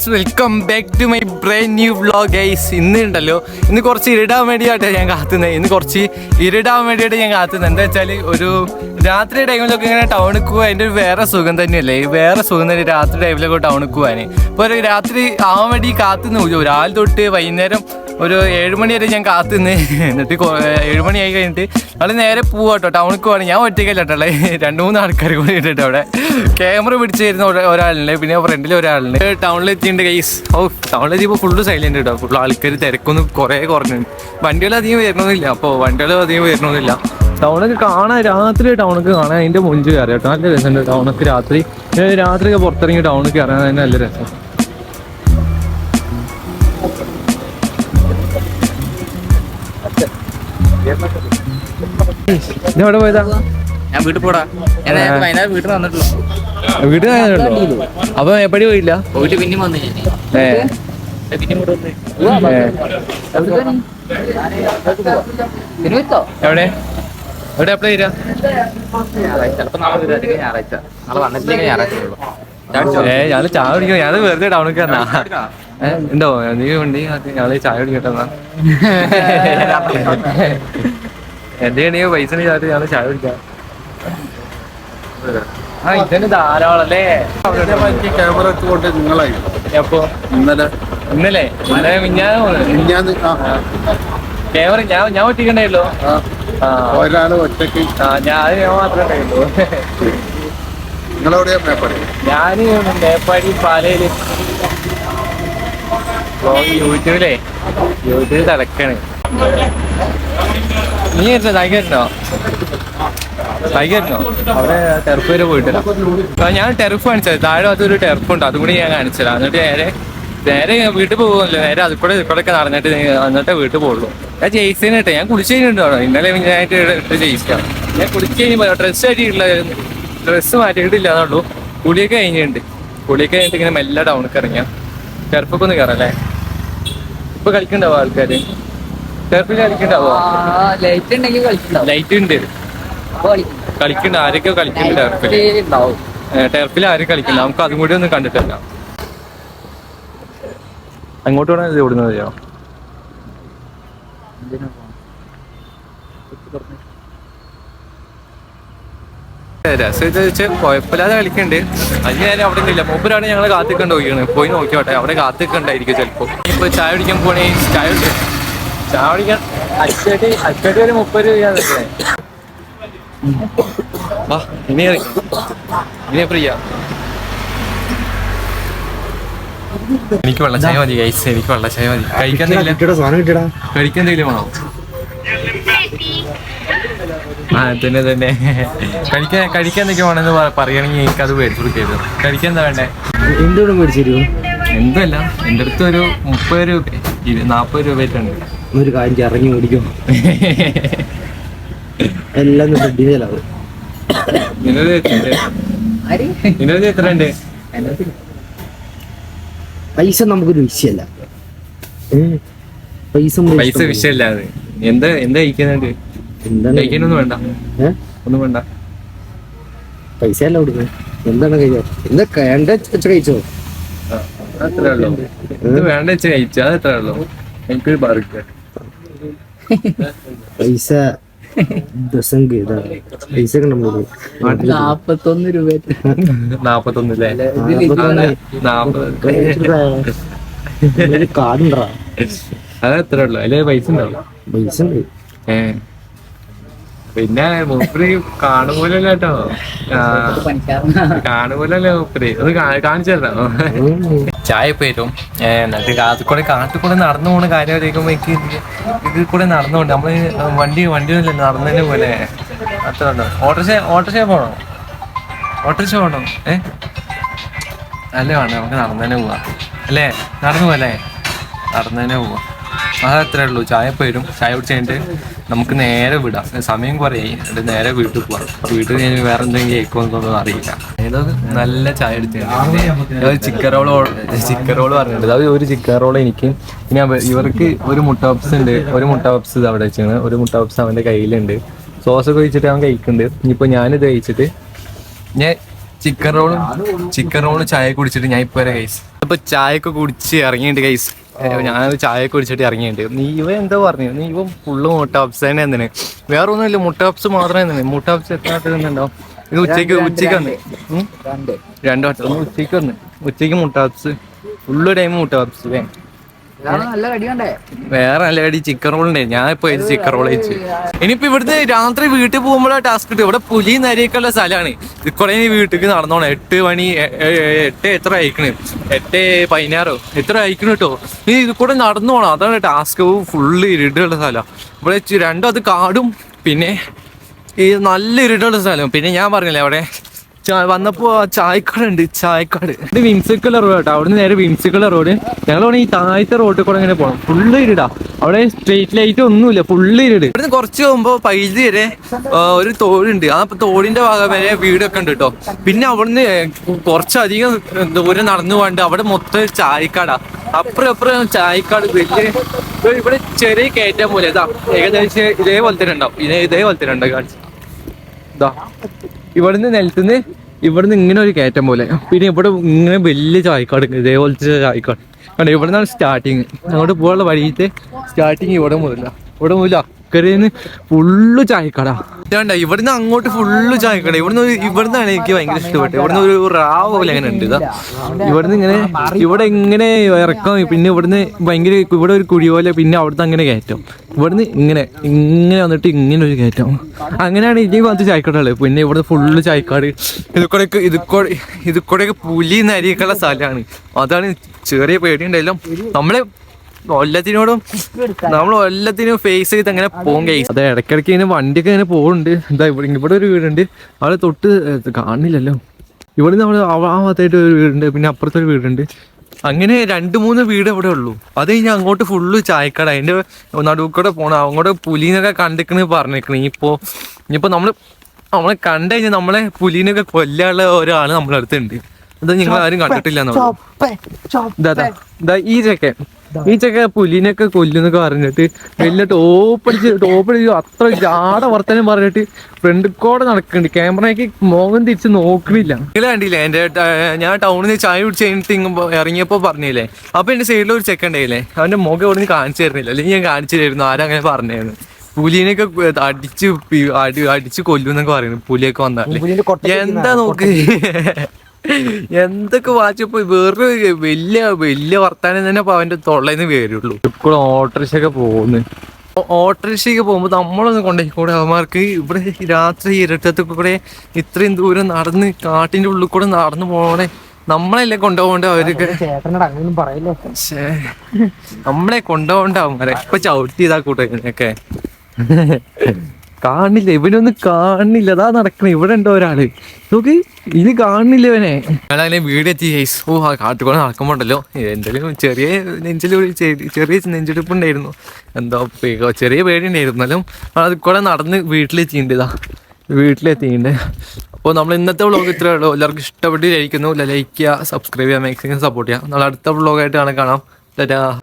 Guys welcome back to my brand new vlog guys. ഇന്ന് ഉണ്ടല്ലോ ഇന്ന് കുറച്ച് ഇരിടാൻ വേണ്ടിയായിട്ടാണ് ഞാൻ കാത്തുന്നത്. ഇന്ന് കുറച്ച് ഇരിടാൻ വേണ്ടിയിട്ട് ഞാൻ കാത്തുന്നത്. എന്താ വെച്ചാൽ ഒരു രാത്രി ടൈമിലൊക്കെ ഇങ്ങനെ ടൗണിൽ പോകാൻ അതിന്റെ ഒരു വേറെ സുഖം തന്നെയല്ലേ? വേറെ സുഖം തന്നെ രാത്രി ടൈമിലൊക്കെ ടൗണിൽ പോകാൻ ഇപ്പോൾ ഒരു രാത്രി ആവാൻ വേണ്ടി കാത്തുനിന്ന് രാവിലെ തൊട്ട് വൈകുന്നേരം ഒരു ഏഴുമണി വരെ ഞാൻ കാത്തു നിന്ന് എന്നിട്ട് ഏഴുമണി ആയി കഴിഞ്ഞിട്ട് നമ്മൾ നേരെ പോവാ കേട്ടോ ടൗണിൽ പോവാണ്. ഞാൻ ഒറ്റയ്ക്കല്ല കേട്ടോ രണ്ട് മൂന്ന് ആൾക്കാർ കൂടി ഇട്ടിട്ട് അവിടെ. ക്യാമറ പിടിച്ച് തരുന്ന ഒരാ- ഒരാളുണ്ട്. പിന്നെ ഫ്രണ്ടിൽ ഒരാളുണ്ട്. ടൗണിൽ എത്തിയിട്ടുണ്ട് ഗൈസ് ഓ ടൗണിൽ എത്തിയപ്പോൾ ഫുള്ള് സൈലന്റ് കേട്ടോ ഫുള്ള് ആൾക്കാർ തിരക്കൊന്നും കുറേ കുറഞ്ഞു. വണ്ടികൾ അധികം വരണമെന്നില്ല അപ്പോൾ വണ്ടികൾ അധികം വരണമെന്നില്ല ടൗണൊക്കെ കാണാൻ രാത്രി ടൗണൊക്കെ കാണാൻ അതിന്റെ മുൻപ് കയറി കേട്ടോ നല്ല രസമുണ്ട് ടൗണൊക്കെ രാത്രി. രാത്രിയൊക്കെ പുറത്തിറങ്ങി ടൗണിൽ കയറാൻ തന്നെ നല്ല രസം. ഇത് എവിടെ പോയതാ? ഞാൻ വീട്ടിൽ പോടാ. ഞാൻ നേരത്തെ വീട്ടിൽ വന്നിട്ടുള്ളൂ. വീട്ടിൽ പോയതാണല്ലോ അപ്പൊ എപ്പടി പോയില്ല? പോയിട്ട് പിന്നെ വന്നു ഞാൻ. എവിടെ? എവിടെ അപ്ലൈ ചെയ്താ? ഞായറാഴ്ച ചിലപ്പോൾ നാളെ ഞായറാഴ്ച. നാളെ വന്നിട്ടില്ലെങ്കിൽ ഞായറാഴ്ച? ഏ ഞാൻ ചായ കുടിക്കാം ഞാൻ വെറുതെ ടൗണിൽ കയറാ ഉണ്ടോ? നീ ഉണ്ടെങ്കിൽ ഞങ്ങൾ ചായ കുടിക്കട്ടെ എന്നാ. എന്റെ ആണെങ്കിൽ പൈസ ചാറ്റ് ഞങ്ങൾ ചായ കുടിക്കാം. ആ ഇതന്നെ ധാരാളം അല്ലേ? ക്യാമറ എത്തുകൊണ്ട് നിങ്ങളായി. അപ്പോ ഇന്നലെ. ഇന്നലെ? ഇന്നലെ മിഞ്ഞാന്ന് ഞാൻ ക്യാമറ ഞാൻ ഞാൻ ഒറ്റിക്കണ്ടായല്ലോ ആ. ഒരാൾ ഒറ്റയ്ക്ക് ഞാൻ ഞാൻ മാത്രമേ ഉണ്ടായുള്ളൂ നിങ്ങളെവിടെയാ മേപ്പാടി? ഞാൻ മേപ്പാടി പാലയിൽ. യൂട്യൂബിലേ യൂട്യൂബിൽ തിരക്കാണ്. നീ വരുന്നോ? തൈകരുന്നോ തൈകരുന്നോ അവിടെ ടെർഫ് വരെ പോയിട്ടില്ല. ഞാൻ ടെർഫ് കാണിച്ചത്. താഴെ അതൊരു ടെർഫ് ഉണ്ട്. അതും കൂടി ഞാൻ കാണിച്ചത്. എന്നിട്ട് നേരെ നേരെ വീട്ടിൽ പോകുമല്ലോ നേരെ അത് കൂടെ ഇവിടെ ഒക്കെ നടന്നിട്ട് എന്നിട്ടേ വീട്ടിൽ പോകുള്ളൂ ഞാൻ ജയിച്ചതിന് കേട്ടെ ഞാൻ കുളിച്ച് കഴിഞ്ഞിട്ടുണ്ടോ ഇന്നലെ ഞാനായിട്ട് ഇട്ട് ജയിച്ചാ ഞാൻ കുളിച്ച് കഴിഞ്ഞപ്പോൾ ഡ്രസ്സ് ആയിട്ടില്ല ഡ്രസ്സ് മാറ്റിയിട്ടില്ല എന്നുള്ളൂ. കുളിയൊക്കെ കഴിഞ്ഞിട്ടുണ്ട്. കുളിയൊക്കെ കഴിഞ്ഞിട്ട് ഇങ്ങനെ മെല്ലെ ടൗണിൽ ഇറങ്ങിയ ചെറുപ്പൊക്കെ ഒന്ന് കയറല്ലേ ഇപ്പൊ കളിക്കണ്ടാവോ ആൾക്കാര്? ടെർഫിൽ കളിക്കണ്ടാവോ? ലൈറ്റ് ഉണ്ടെങ്കിൽ കളിക്കണ്ടാവും. ലൈറ്റ് ഉണ്ട്. കളിക്കണ്ട. ആരൊക്കെ കളിക്കുന്നുണ്ട് ടെർഫിൽ ഉണ്ടാവും. ടെർഫിൽ ആരും കളിക്കില്ല നമുക്ക് അതും കൂടി ഒന്നും കണ്ടിട്ടില്ല. അങ്ങോട്ട് വേണം ഇത് ഓടുന്നത് രസം വെച്ചാൽ കുഴപ്പമില്ലാതെ കളിക്കണ്ട്. അത് ഞാൻ അവിടെ ഇല്ല. മൂപ്പരാണ് ഞങ്ങൾ കാത്തിക്കണ്ട് പോയിക്കാണ്. പോയി നോക്കിയോട്ടെ അവിടെ കാത്തിക്കണ്ടായിരിക്കും ചിലപ്പോ. ഇപ്പൊ ചായ കുടിക്കാൻ പോണേ ചായ ചായ കുടിക്കാൻ അച്ചടി അച്ചടി ഒരു മുപ്പത് രൂപ നിൽക്കണേ വാ ഇനി ഇനി പ്രിയ എനിക്ക് വെള്ള ചായ മതി ഗൈസ് എനിക്ക് വെള്ള ചായ മതി. കഴിക്കാൻ കഴിക്കാൻ എന്തെങ്കിലും വേണോ? ആ തന്നെ തന്നെ. കഴിക്കാൻ കഴിക്കാൻ എന്തൊക്കെ വേണമെന്ന് പറയുകയാണെങ്കിൽ എനിക്ക് അത് മേടിച്ചു കൊടുക്കരുത്. കഴിക്കാൻ എന്താ വേണ്ടേ? എന്തുകൊണ്ട് മേടിച്ചു എന്തല്ല എന്റെ അടുത്ത് ഒരു മുപ്പത് രൂപ നാൽപ്പത് രൂപയായിട്ടുണ്ട്. ഒരു കാര്യം ഇറങ്ങി മേടിക്കും എല്ലാം റെഡി ചെലവ്. നിന്നത് എത്രയുണ്ട് ആര്? നിന്നത് എത്ര ഉണ്ട് പൈസ നമുക്കൊരു വിഷയമല്ല. പൈസ പൈസ വിഷയമല്ല അത്. എന്താ എന്താ കഴിക്കുന്നുണ്ട്? എന്താണ് കഴിക്കാനൊന്നും വേണ്ട. ഒന്നും വേണ്ട. പൈസ അല്ല കൊടുക്കുന്നത് എന്താണ് കഴിച്ചോ? എന്താ വേണ്ട വെച്ച കഴിച്ചോ? വേണ്ട വെച്ച് കഴിച്ചു അത് എത്രേ ഉള്ളൂ. എനിക്കൊരു ബർഗർ പൈസ പൈസ നാപ്പത്തൊന്ന് രൂപ. നാപ്പത്തൊന്നില്ലേ നാപ്പത് കാടുണ്ടാ അത് എത്ര ഉള്ളു. അതിൽ പൈസ ഉണ്ടാവും പൈസ ഉണ്ട്. ഏ. പിന്നെ മൂപ്പര് കാണുപോലല്ലോ കേട്ടോ മൂപ്പര്. കാ- കാണിച്ചു. ചായ പേരും എന്നിട്ട് കാട്ടിക്കൂടെ കാട്ടിക്കൂടെ നടന്നു പോണ കാര്യം അറിയിക്കുമ്പോ എനിക്ക് ഇതിൽ കൂടെ നടന്നുകൊണ്ട് നമ്മൾ വണ്ടി വണ്ടി ഒന്നുമില്ല നടന്നതിന് പോലെ അത്ര ഓട്ടോറിക്ഷ ഓട്ടോറിക്ഷ പോണോ? ഓട്ടോറിക്ഷ പോണോ? ഏ? അല്ലേ വേണ്ട നമുക്ക് നടന്നതന്നെ പോവാ. അല്ലേ? നടന്നു പോലെ നടന്നതന്നെ പോവാ. അത് അത്രേ ഉള്ളൂ. ചായ പോയിരും ചായ കുടിച്ച് കഴിഞ്ഞിട്ട് നമുക്ക് നേരെ വിടാം. സമയം കുറേ. എന്നിട്ട് നേരെ വീട്ടിൽ പോവാം. വീട്ടിൽ കഴിഞ്ഞ് വേറെ എന്തെങ്കിലും കേൾക്കുമെന്നൊന്നും അറിയില്ല. ഏതോ നല്ല ചായ എടുത്ത്. ചിക്കൻ റോൾ ചിക്കൻ റോൾ പറഞ്ഞിട്ടുണ്ട്. അത് ഒരു ചിക്കൻ റോൾ എനിക്ക്. പിന്നെ ഇവർക്ക് ഒരു മുട്ട പപ്സ് ഉണ്ട്. ഒരു മുട്ട പപ്സ് ഇത് അവിടെ വെച്ചാണ്. ഒരു മുട്ട പപ്സ് അവന്റെ കയ്യിലുണ്ട്. സോസ് ഒക്കെ ഒഴിച്ചിട്ട് അവൻ കഴിക്കുന്നുണ്ട്. ഇനിയിപ്പോ ഞാനിത് കഴിച്ചിട്ട് ഞാൻ ചിക്കൻ റോളും ചിക്കൻ റോളും ചായ കുടിച്ചിട്ട് ഞാൻ ഇപ്പൊ വരെ കഴിച്ചു. ഇപ്പൊ ചായ ഒക്കെ കുടിച്ച് ഇറങ്ങിയിട്ട് കൈസ് ഞാൻ ചായ കുടിച്ചിട്ട് ഇറങ്ങിയിട്ടുണ്ട്. നീ ഇവ എന്താ പറഞ്ഞു? നീ ഇവ ഫുള്ള് മുട്ടാപ്സ് തന്നെ എന്തിന്? വേറെ ഒന്നുമില്ല മുട്ടാപ്സ് മാത്രമേ തന്നെ മുട്ടാപ്സ് എത്ര ഇത് ഉച്ചയ്ക്ക് ഉച്ചയ്ക്ക് വന്ന്? രണ്ട്. വട്ടം. ഒന്ന് ഉച്ചയ്ക്ക് വന്ന്. ഉച്ചയ്ക്ക് മുട്ടാപ്സ് ഫുള്ള് ടൈം മുട്ടാപ്സ് വേണം വേറെ നല്ല കടി ചിക്കൻ റോൾ ഉണ്ട്. ഞാൻ ഇപ്പൊ ചിക്കൻ റോൾ കഴിച്ചു. ഇനിയിപ്പോ ഇവിടുന്ന് രാത്രി വീട്ടിൽ പോകുമ്പോഴാണ് ടാസ്ക് കിട്ടും ഇവിടെ പുലി നരിയൊക്കെയുള്ള സ്ഥലമാണ്. കുറെ വീട്ടിൽ നടന്നോണം. എട്ട് മണി എട്ട് എത്ര അയക്കണ് എട്ട് പതിനാറോ? എത്ര അയക്കണ കേട്ടോ നീ ഇത് കൂടെ നടന്നു പോണം അതാണ് ടാസ്ക് ഫുള്ള് ഇരുട്ടുള്ള സ്ഥലം. ഇവിടെ രണ്ടും അത് കാടും. പിന്നെ ഈ നല്ല ഇരുട്ടുള്ള സ്ഥലം. പിന്നെ ഞാൻ പറഞ്ഞില്ലേ അവിടെ വന്നപ്പോ ചായക്കട ഉണ്ട് ചായക്കട. ഇത് വിംസിക്കുള്ള റോഡ് കേട്ടോ അവിടുന്ന് നേരെ വിംസിക്കുള്ള റോഡ് ഞങ്ങൾ ഈ താഴത്തെ റോഡിൽ കൂടെ ഇങ്ങനെ പോകണം ഫുള്ള് ഇരുടാ അവിടെ സ്ട്രീറ്റ് ലൈറ്റ് ഒന്നുമില്ല. ഫുള്ള് ഇരുട് ഇവിടുന്ന് കുറച്ച് പോകുമ്പോ പൈതി വരെ ഒരു തോടുണ്ട്. ആ തോടിന്റെ ഭാഗം വരെ വീടൊക്കെ ഉണ്ട് കേട്ടോ പിന്നെ അവിടുന്ന് കുറച്ചധികം ദൂരം നടന്നു പോകണ്ട് അവിടെ മൊത്തം ചായക്കാടാ. അപ്പുറം അപ്പുറം ചായക്കാട് വലിയ ഇവിടെ- ചെറിയ കയറ്റം പോലെ. ഇതാ ഏകദേശം ഇതേപോലെ തന്നെ ഉണ്ടാവും. ഇതേ ഇതേപോലെ തന്നെ ഉണ്ടാവും ഇവിടുന്ന് നിലത്തുനിന്ന് ഇവിടുന്ന് ഇങ്ങനെ ഒരു കയറ്റം പോലെ. പിന്നെ ഇവിടെ ഇങ്ങനെ വലിയ ചായക്കാട്. ഇതേപോലത്തെ ചായക്കാട്. കണ്ടോ ഇവിടെ നിന്നാണ് സ്റ്റാർട്ടിങ് അങ്ങോട്ട് പോകാനുള്ള വഴിയിട്ട് സ്റ്റാർട്ടിങ് ഇവിടെ മുതല. ഇവിടെ മുതല. അക്കരയിൽ ഫുള്ള് ചായക്കട. ഇതാണ്ട ഇവിടുന്ന് അങ്ങോട്ട് ഫുള്ള് ചായക്കട. ഇവിടുന്ന് ഇവിടുന്നാണ് എനിക്ക് ഭയങ്കര ഇഷ്ടപ്പെട്ടത്. ഇവിടുന്ന് ഒരു റാവ് പോലെ അങ്ങനെ ഉണ്ട് ഇതാ. ഇവിടുന്ന് ഇങ്ങനെ ഇവിടെ ഇങ്ങനെ ഇറക്കം പിന്നെ ഇവിടുന്ന് ഭയങ്കര ഇവിടെ ഒരു കുഴി പോലെ പിന്നെ അവിടുന്ന് അങ്ങനെ കയറ്റം. ഇവിടുന്ന് ഇങ്ങനെ ഇങ്ങനെ വന്നിട്ട് ഇങ്ങനെ ഒരു കയറ്റം. അങ്ങനെയാണ് ഇനി വന്ന് ചായക്കടകൾ. പിന്നെ ഇവിടെ ഫുള്ള് ചായക്കാട്. ഇത് കൂടെ ഇത് കൂടെ ഇത് കൂടെ പുലി നരിയൊക്കെയുള്ള സ്ഥലമാണ്. അതാണ് ചെറിയ പേടിയുണ്ടായാലും നമ്മളെ എല്ലാത്തിനോടും നമ്മൾ എല്ലാത്തിനും ഫേസ് ചെയ്ത് അങ്ങനെ പോകും കൈ അതെ ഇടയ്ക്കിടയ്ക്ക് ഇങ്ങനെ വണ്ടിയൊക്കെ ഇങ്ങനെ പോകുന്നുണ്ട് എന്താ ഇവിടെ ഇവിടെ ഒരു വീടുണ്ട്. അവിടെ തൊട്ട് കാണില്ലല്ലോ. ഇവിടെ നമ്മൾ ആ ഭാഗത്തായിട്ട് ഒരു വീടുണ്ട്. പിന്നെ അപ്പുറത്തൊരു വീടുണ്ട്. അങ്ങനെ രണ്ട് മൂന്ന് വീട് ഇവിടെ ഉള്ളൂ. അത് കഴിഞ്ഞാൽ അങ്ങോട്ട് ഫുള്ള് ചായക്കട. അതിന്റെ നടുവിൽ കൂടെ പോണം അങ്ങോട്ട് പുലിനൊക്കെ കണ്ടിക്കണ് പറഞ്ഞേക്കണ് ഇനിയിപ്പോ ഇനിയിപ്പോ നമ്മൾ നമ്മളെ കണ്ടു കഴിഞ്ഞാൽ നമ്മളെ പുലിനൊക്കെ കൊല്ലാനുള്ള ഒരാൾ നമ്മളെ അടുത്തുണ്ട്. അത് നിങ്ങൾ ആരും കണ്ടിട്ടില്ല ഈ ചെക്കൻ. ഈ ചെക്ക പുലിനൊക്കെ കൊല്ലുന്നൊക്കെ പറഞ്ഞിട്ട് വലിയ ടോപ്പടിച്ച് ടോപ്പടിച്ച് അത്ര ജാട വർത്തനം പറഞ്ഞിട്ട് ഫ്രണ്ട് കൂടെ നടക്കുന്നുണ്ട് ക്യാമറയ്ക്ക് മോഹം തിരിച്ച് നോക്കണില്ല. നിങ്ങൾ കണ്ടില്ലേ എന്റെ ഞാൻ ടൗണിൽ നിന്ന് ചായ കുടിച്ച് കഴിഞ്ഞിട്ട് ഇങ്ങ് ഇറങ്ങിയപ്പോ പറഞ്ഞില്ലേ? അപ്പൊ എന്റെ സൈഡിൽ ഒരു ചെക്കൻ ഉണ്ടായില്ലേ? അവന്റെ മുഖം ഇവിടെ നിന്ന് കാണിച്ചു തരുന്നില്ല. അല്ലെങ്കിൽ ഞാൻ കാണിച്ചു തരുന്നു ആരങ്ങനെ പറഞ്ഞായിരുന്നു പുലിനെയൊക്കെ അടിച്ച് അടി അടിച്ച് കൊല്ലുന്നൊക്കെ പറയുന്നു. പുലിയൊക്കെ വന്നാലേ. എന്താ നോക്ക്? എന്തൊക്കെ വാച്ചപ്പോ വേറെ വലിയ വലിയ വർത്താനം തന്നെ ഇപ്പൊ അവന്റെ തൊള്ളേന്ന് വരുള്ളൂ ഇപ്പോൾ ഓട്ടോറിക്ഷ ഒക്കെ പോകുന്നു ഓട്ടോറിക്ഷയ്ക്ക് പോകുമ്പോൾ നമ്മളൊന്നും കൊണ്ടുപോയി കൂടെ അവന്മാർക്ക്? ഇവിടെ രാത്രി ഇരട്ടത്ത് കൂടെ ഇത്രയും ദൂരം നടന്ന് കാട്ടിന്റെ ഉള്ളിൽ കൂടെ നടന്നു പോണേ. നമ്മളല്ലേ കൊണ്ടുപോകണ്ട അവർക്ക്. നമ്മളെ കൊണ്ടുപോകണ്ട അവന്മാരെ? ഇപ്പൊ ചവിട്ടി ഇതാ കൂട്ടൊക്കെ കാണില്ല ഇവനൊന്നും കാണില്ല. അതാ നടക്കണേ ഇവിടെ ഉണ്ടോ ഒരാൾ? നോക്ക് ഇനി കാണില്ല ഇവനെ. വീട് എത്തി ഓ ആ കാട്ടുകൂടെ നടക്കുമ്പോണ്ടല്ലോ. എന്തെങ്കിലും ചെറിയ നെഞ്ചിൽ ചെറിയ- നെഞ്ചെടുപ്പ് ഉണ്ടായിരുന്നു എന്താ ചെറിയ പേടി ഉണ്ടായിരുന്നാലും അത് കൂടെ നടന്ന് വീട്ടിലെത്തിയിട്ടുണ്ട് വീട്ടിലെത്തിയിട്ടുണ്ട് അപ്പോൾ നമ്മൾ ഇന്നത്തെ വ്ളോഗ് ഇത്രയേ ഉള്ളൂ. എല്ലാവർക്കും ഇഷ്ടപ്പെട്ടിരിക്കുന്നു ലൈക്ക് ചെയ്യുക സബ്സ്ക്രൈബ് ചെയ്യുക മാക്സിമം സപ്പോർട്ട് ചെയ്യുക. നമ്മൾ അടുത്ത വ്ളോഗായിട്ടാണ് കാണാം. ടാറ്റാ.